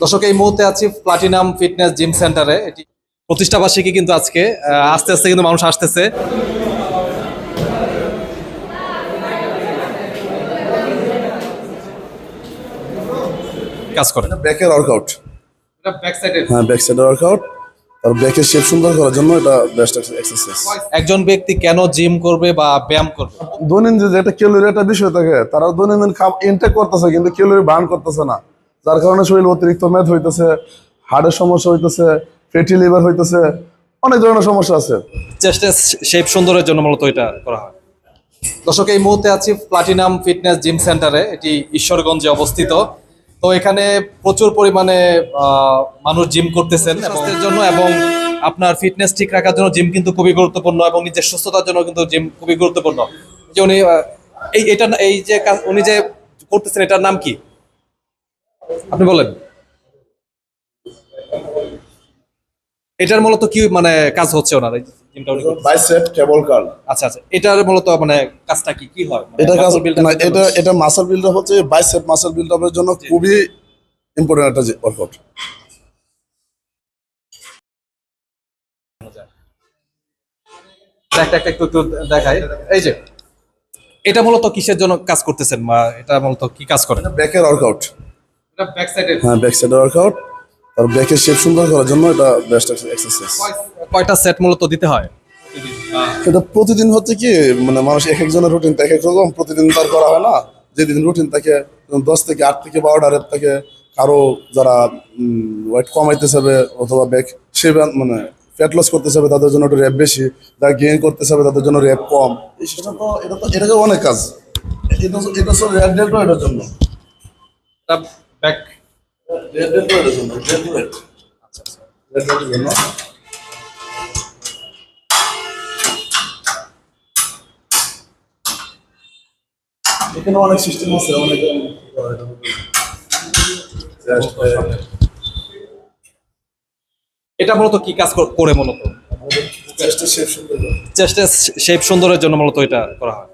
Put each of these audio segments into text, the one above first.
দর্শক এই মুহূর্তে আছি প্লাটিনাম ফিটনেস জিম সেন্টারে এটি প্রতিষ্ঠা বার্ষিকী কিন্তু আজকে। আস্তে আস্তে কিন্তু মানুষ আসতেছে। কাজ করে ব্যাকের ওয়ার্কআউট এটা ব্যাক সাইডে হ্যাঁ ব্যাক সাইড ওয়ার্কআউট আর ব্যাকের শেপ সুন্দর করার জন্য এটা বেস্ট এক্সারসাইজ একজন ব্যক্তি কেন জিম করবে বা ব্যায়াম করবে? দৈনন্দিন যে একটা ক্যালোরি একটা বিষয় থাকে তারা দৈনন্দিন খাম ইনটেক করতেছে কিন্তু ক্যালোরি বার্ন করতেছে না। যার কারণে শরীর অতিরিক্ত মেদ হইতেছে হার্টের সমস্যা হইতেছে ফ্যাটি লিভার হইতেছে অনেক ধরনের সমস্যা আছে। চেষ্টা শেপ সুন্দরের জন্য মূলত এটা করা হয়। দর্শক এই মুহূর্তে আছি প্লাটিনাম ফিটনেস জিম সেন্টারে এটি ঈশ্বরগঞ্জে অবস্থিত। তো এখানে প্রচুর পরিমাণে আহ, মানুষ জিম করতেছেন স্বাস্থ্যের জন্য এবং আপনার ফিটনেস ঠিক রাখার জন্য জিম কিন্তু খুবই গুরুত্বপূর্ণ এবং নিজের সুস্থতার জন্য কিন্তু জিম খুবই গুরুত্বপূর্ণ। যে উনি এই এটা এই যে কাজ- উনি যে করতেছেন এটার নাম কি? আপনি বলেন। এটার মূলত কি মানে কাজ হচ্ছে ওনার? বাইসেপ কেবল আচ্ছা আচ্ছা। এটার মূলত মানে কাজটা কি? কি হয়? মানে এটা কাজ মাসল বিল্ড আপ হচ্ছে? বাইসেপ মাসল বিল্ড আপের জন্য খুবই ইম্পর্টেন্ট একটা ওয়ার্কআউট একটা একটা একটু একটু দেখাই। এই যে এটা মূলত কিসের জন্য কাজ করতেছেন? বা এটা মূলত কি কাজ করেন? ব্যাকের ওয়ার্কআউট ব্যাক সাইডে হ্যাঁ ব্যাক সাইড ওয়ার্কআউট আর ব্যাকের শেপ সুন্দর করার জন্য এটা বেস্ট এক্সারসাইজ কয়টা সেট মূলত দিতে হয়? এটা প্রতিদিন হচ্ছে কি মানে মানুষ এক একজনের রুটিন এক এক রকম প্রতিদিন তার করা হয় না। যেদিন রুটিন থাকে দশ থেকে আট থেকে বারোটা রেপ থাকে কারও যারা ওয়েট কমাইতে চাবে অথবা ব্যাক সে মানে ফ্যাট লস করতে চাবে তাদের জন্য একটু র্যাপ বেশি। যারা গেইন করতে চাবে তাদের জন্য র্যাপ কম। এই সেটা তো এটা তো এটাকে অনেক কাজ। এটা এটা সব র্যাপ ডেল্টো এটার জন্য ব্যাক এখানে অনেক সিস্টেম আছে অনেক এটা মূলত কি কাজ করে মূলত? চেষ্টা শেপ। চেষ্টা সুন্দরের জন্য মূলত এটা করা হয়।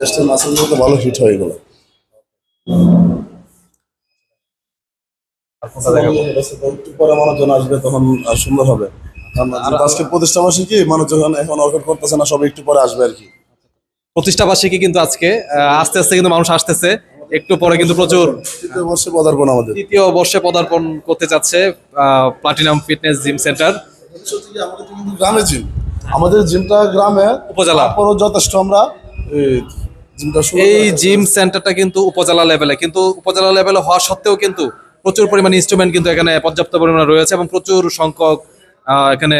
চেষ্টার মাসেলগুলো তো ভালো হিট হয়ে গেল একটু পরে মানুষজন আসবে তখন সুন্দর হবে। আজকে প্রতিষ্ঠা মাসে কি এখন ওয়ার্কআউট করতেছে না সবাই একটু পরে আসবে আর কি। প্রতিষ্ঠা বার্ষিকী কিন্তু আজকে আস্তে আস্তে কিন্তু মানুষ আসতেছে। একটু পরে কিন্তু প্রচুর তৃতীয় বর্ষে পদার্পণ আমাদের। তৃতীয় বর্ষে পদার্পণ করতে যাচ্ছে প্লাটিনাম ফিটনেস জিম সেন্টার আমাদের গ্রামে জিম আমাদের জিমটা গ্রামে উপজেলা। যথেষ্ট আমরা এই জিম সেন্টারটা কিন্তু উপজেলা লেভেলে কিন্তু উপজেলা লেভেলে হওয়া সত্ত্বেও কিন্তু প্রচুর পরিমাণে ইনস্ট্রুমেন্ট কিন্তু এখানে পর্যাপ্ত পরিমাণে রয়েছে এবং প্রচুর সংখ্যক এখানে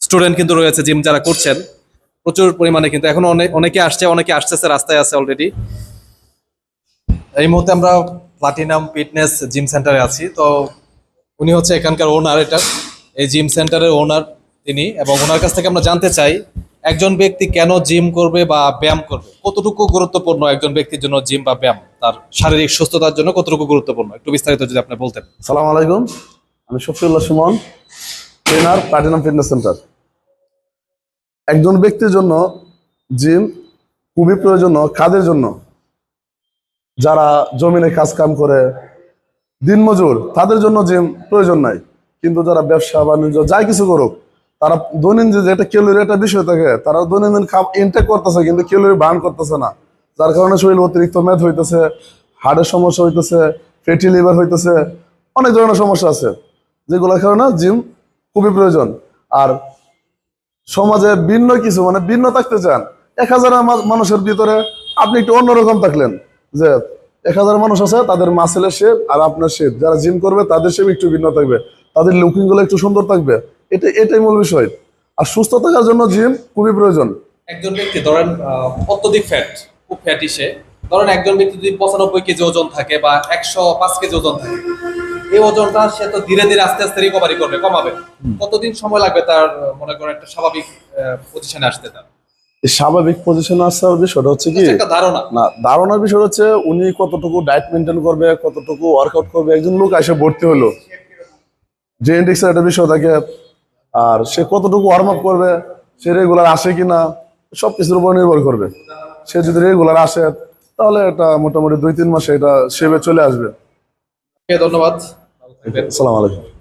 স্টুডেন্ট কিন্তু রয়েছে জিম যারা করছেন। প্রচুর পরিমাণে কিন্তু এখন অনেক অনেকে আসছে অনেকে আসতেছে রাস্তায় আছে অলরেডি এই মুহূর্তে আমরা প্লাটিনাম ফিটনেস জিম সেন্টারে আছি। তো উনি হচ্ছে এখানকার ওনার এটা। এই জিম সেন্টারের ওনার তিনি এবং ওনার কাছ থেকে আমরা জানতে চাই একজন ব্যক্তি কেন জিম করবে বা ব্যায়াম করবে? কতটুকু গুরুত্বপূর্ণ একজন ব্যক্তির জন্য জিম বা ব্যায়াম? তার শারীরিক সুস্থতার জন্য কতটুকু গুরুত্বপূর্ণ? একটু বিস্তারিত যদি আপনি বলতেন। সালাম আলাইকুম। আমি Shafiullah Suman trainer Platinum fitness centre একজন ব্যক্তির জন্য জিম খুবই প্রয়োজন কাদের জন্য? যারা জমিনে কাজ কাম করে, দিনমজুর, তাদের জন্য জিম প্রয়োজন নাই। কিন্তু যারা ব্যবসা, বাণিজ্য যাই কিছু করুক তারা দৈনন্দিন যে একটা ক্যালোরি একটা বিষয় থাকে, তারা দৈনন্দিন খাম ইনটেক করতেছে, কিন্তু ক্যালোরি বার্ন করতেছে না। যার কারণে শরীর অতিরিক্ত মেদ হইতেছে হার্টের সমস্যা হইতেছে ফ্যাটি লিভার হইতেছে, অনেক ধরনের সমস্যা আছে, যেগুলোর কারণে জিম খুবই প্রয়োজন। আর সমাজে ভিন্ন কিছু মানে ভিন্ন থাকতে চান। এক হাজার মানুষের ভিতরে আপনি একটু অন্যরকম থাকলেন, যে এক হাজার মানুষ আছে, তাদের মাসেলের শেপ আর আপনার শেপ যারা জিম করবে, তাদের শেপ একটু ভিন্ন থাকবে। তাদের লুকিংগুলো একটু সুন্দর থাকবে। এটা এটাই মূল বিষয়। আর সুস্থ থাকার জন্য জিম খুবই প্রয়োজন। একজন ব্যক্তি ধরেন অত্যধিক ফ্যাট খুব ফ্যাটি সে। ধরেন একজন ব্যক্তি যদি পঁচানব্বই কেজি ওজন থাকে বা একশো পাঁচ কেজি ওজন থাকে এই ওজনটা সে তো ধীরে ধীরে আস্তে আস্তে রিকভারি করবে কমাবে। কতদিন সময় লাগবে তার মনে করেন একটা স্বাভাবিক পজিশনে আসতে তার? এই স্বাভাবিক পজিশনে আসার বিষয়টা হচ্ছে কি? ধারণা। না ধারণার বিষয় হচ্ছে উনি কতটুকু ডায়েট মেনটেন করবে কতটুকু ওয়ার্কআউট করবে একজন লোক এসে ভর্তি হলো। জেনেটিক্সের একটা বিষয় থাকে আর সে কতটুকু ওয়ার্ম আপ করবে সে রেগুলার আসে কিনা সব কিছুর উপর নির্ভর করবে। সে যদি রেগুলার আসে তাহলে এটা মোটামুটি দুই তিন মাসে এটা সেবে চলে আসবে। ধন্যবাদ। আসসালামু আলাইকুম।